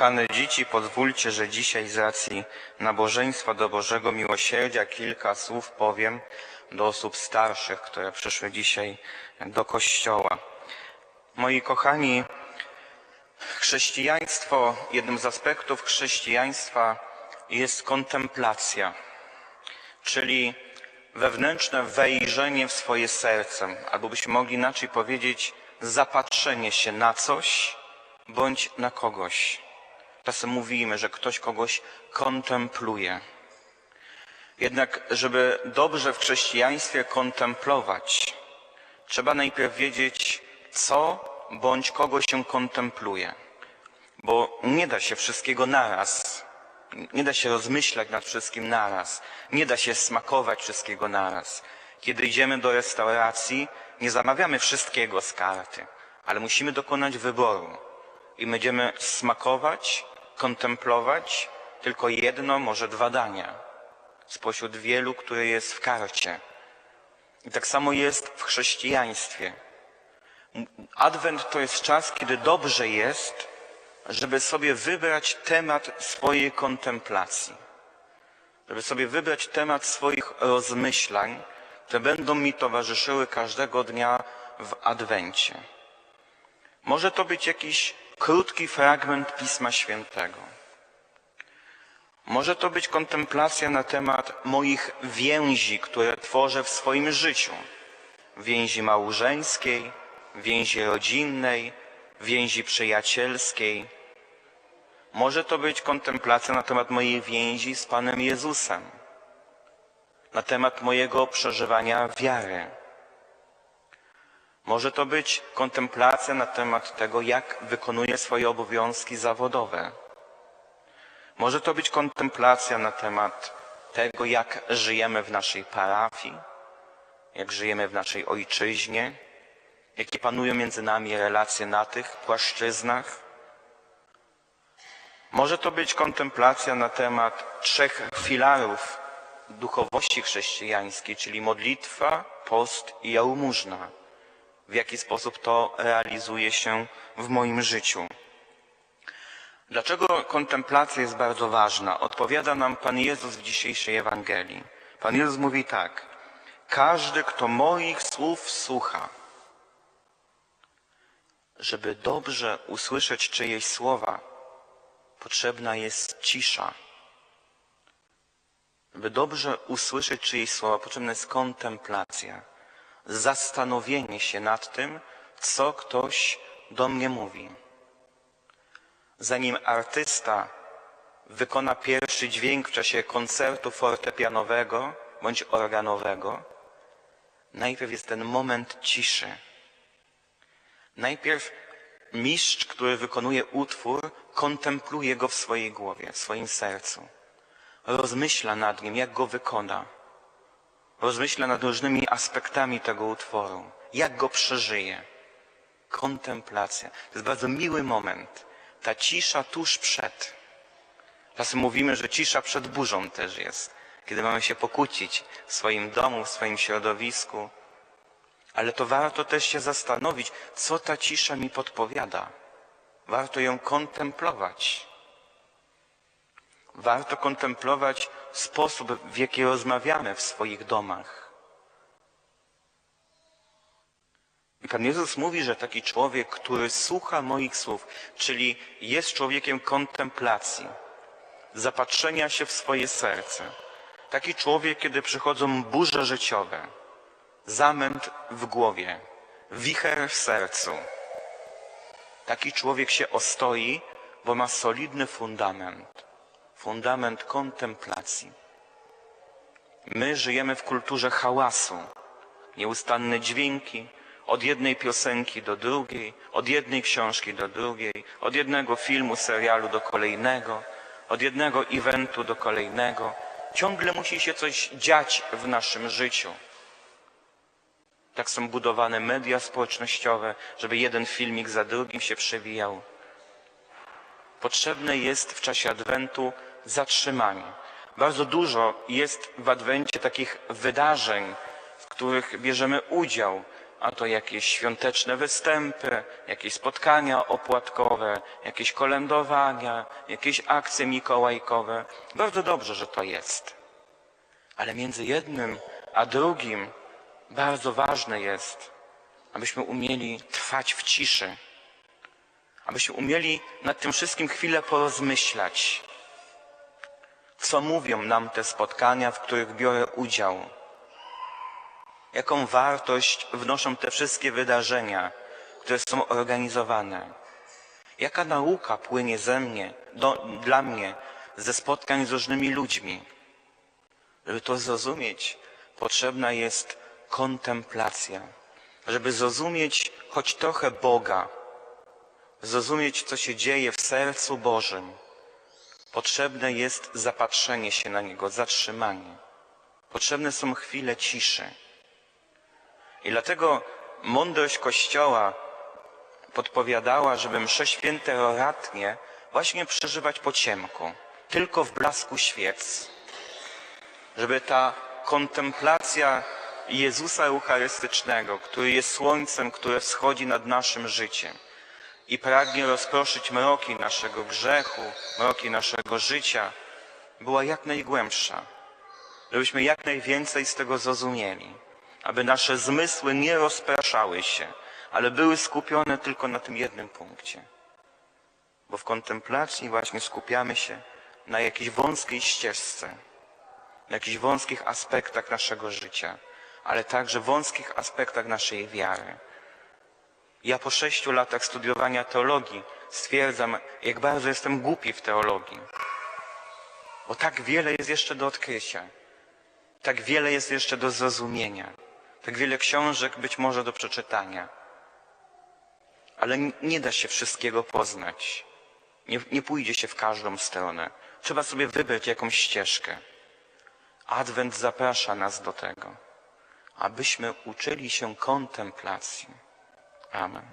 Kochane dzieci, pozwólcie, że dzisiaj z racji nabożeństwa do Bożego Miłosierdzia kilka słów powiem do osób starszych, które przyszły dzisiaj do Kościoła. Moi kochani, chrześcijaństwo, jednym z aspektów chrześcijaństwa jest kontemplacja, czyli wewnętrzne wejrzenie w swoje serce, albo byśmy mogli inaczej powiedzieć, zapatrzenie się na coś bądź na kogoś. Czasem mówimy, że ktoś kogoś kontempluje. Jednak, żeby dobrze w chrześcijaństwie kontemplować, trzeba najpierw wiedzieć, co bądź kogo się kontempluje. Bo nie da się wszystkiego naraz. Nie da się rozmyślać nad wszystkim naraz. Nie da się smakować wszystkiego naraz. Kiedy idziemy do restauracji, nie zamawiamy wszystkiego z karty, ale musimy dokonać wyboru. I będziemy smakować, kontemplować tylko jedno, może dwa dania spośród wielu, które jest w karcie. I tak samo jest w chrześcijaństwie. Adwent to jest czas, kiedy dobrze jest, żeby sobie wybrać temat swojej kontemplacji. Żeby sobie wybrać temat swoich rozmyślań, które będą mi towarzyszyły każdego dnia w Adwencie. Może to być jakiś krótki fragment Pisma Świętego. Może to być kontemplacja na temat moich więzi, które tworzę w swoim życiu. Więzi małżeńskiej, więzi rodzinnej, więzi przyjacielskiej. Może to być kontemplacja na temat mojej więzi z Panem Jezusem, na temat mojego przeżywania wiary. Może to być kontemplacja na temat tego, jak wykonuję swoje obowiązki zawodowe. Może to być kontemplacja na temat tego, jak żyjemy w naszej parafii, jak żyjemy w naszej ojczyźnie, jakie panują między nami relacje na tych płaszczyznach. Może to być kontemplacja na temat trzech filarów duchowości chrześcijańskiej, czyli modlitwa, post i jałmużna. W jaki sposób to realizuje się w moim życiu. Dlaczego kontemplacja jest bardzo ważna? Odpowiada nam Pan Jezus w dzisiejszej Ewangelii. Pan Jezus mówi tak. Każdy, kto moich słów słucha, żeby dobrze usłyszeć czyjeś słowa, potrzebna jest cisza. Żeby dobrze usłyszeć czyjeś słowa, potrzebna jest kontemplacja, zastanowienie się nad tym, co ktoś do mnie mówi. Zanim artysta wykona pierwszy dźwięk w czasie koncertu fortepianowego bądź organowego, najpierw jest ten moment ciszy. Najpierw mistrz, który wykonuje utwór, kontempluje go w swojej głowie, w swoim sercu. Rozmyśla nad nim, jak go wykona. Rozmyśla nad różnymi aspektami tego utworu, jak go przeżyje. Kontemplacja. To jest bardzo miły moment. Ta cisza tuż przed. Czasem mówimy, że cisza przed burzą też jest. Kiedy mamy się pokłócić w swoim domu, w swoim środowisku, ale to warto też się zastanowić, co ta cisza mi podpowiada. Warto ją kontemplować. Warto kontemplować sposób, w jaki rozmawiamy w swoich domach. I Pan Jezus mówi, że taki człowiek, który słucha moich słów, czyli jest człowiekiem kontemplacji, zapatrzenia się w swoje serce. Taki człowiek, kiedy przychodzą burze życiowe, zamęt w głowie, wicher w sercu. Taki człowiek się ostoi, bo ma solidny fundament, fundament kontemplacji. My żyjemy w kulturze hałasu, nieustanne dźwięki, od jednej piosenki do drugiej, od jednej książki do drugiej, od jednego filmu, serialu do kolejnego, od jednego eventu do kolejnego. Ciągle musi się coś dziać w naszym życiu. Tak są budowane media społecznościowe, żeby jeden filmik za drugim się przewijał. Potrzebne jest w czasie Adwentu zatrzymanie. Bardzo dużo jest w Adwencie takich wydarzeń, w których bierzemy udział, a to jakieś świąteczne występy, jakieś spotkania opłatkowe, jakieś kolędowania, jakieś akcje mikołajkowe. Bardzo dobrze, że to jest. Ale między jednym a drugim bardzo ważne jest, abyśmy umieli trwać w ciszy, abyśmy umieli nad tym wszystkim chwilę porozmyślać. Co mówią nam te spotkania, w których biorę udział? Jaką wartość wnoszą te wszystkie wydarzenia, które są organizowane? Jaka nauka płynie ze mnie, do, dla mnie ze spotkań z różnymi ludźmi? Żeby to zrozumieć, potrzebna jest kontemplacja. Żeby zrozumieć choć trochę Boga, zrozumieć, co się dzieje w sercu Bożym, potrzebne jest zapatrzenie się na Niego, zatrzymanie. Potrzebne są chwile ciszy. I dlatego mądrość Kościoła podpowiadała, żeby msze święte roratnie właśnie przeżywać po ciemku, tylko w blasku świec. Żeby ta kontemplacja Jezusa Eucharystycznego, który jest słońcem, które wschodzi nad naszym życiem i pragnie rozproszyć mroki naszego grzechu, mroki naszego życia, była jak najgłębsza. Żebyśmy jak najwięcej z tego zrozumieli aby nasze zmysły nie rozpraszały się, ale były skupione tylko na tym jednym punkcie. Bo w kontemplacji właśnie skupiamy się na jakiejś wąskiej ścieżce, na jakichś wąskich aspektach naszego życia, ale także wąskich aspektach naszej wiary. Ja po sześciu latach studiowania teologii stwierdzam, jak bardzo jestem głupi w teologii. Bo tak wiele jest jeszcze do odkrycia, tak wiele jest jeszcze do zrozumienia tak wiele książek być może do przeczytania. Ale nie da się wszystkiego poznać. Nie, nie pójdzie się w każdą stronę. Trzeba sobie wybrać jakąś ścieżkę. Adwent zaprasza nas do tego, abyśmy uczyli się kontemplacji. Amen.